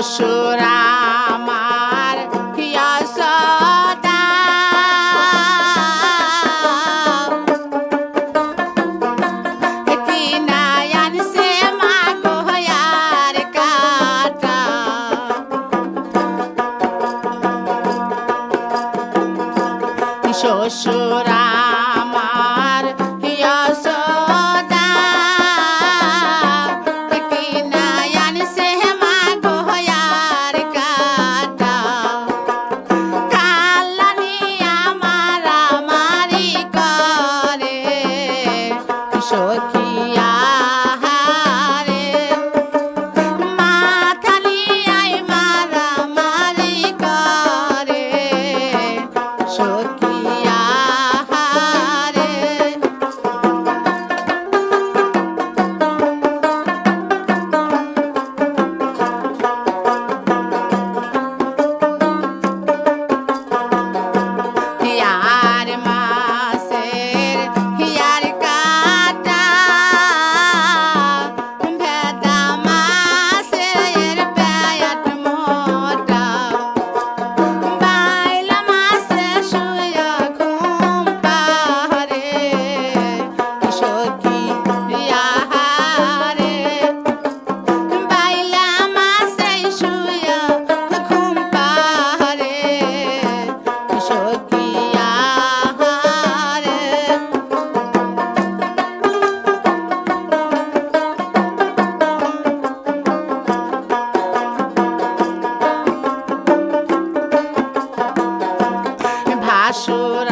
শ্বশুর আমার যশোদা কিনায় মা কোয়ার কাটা। শ্বশুর cachorro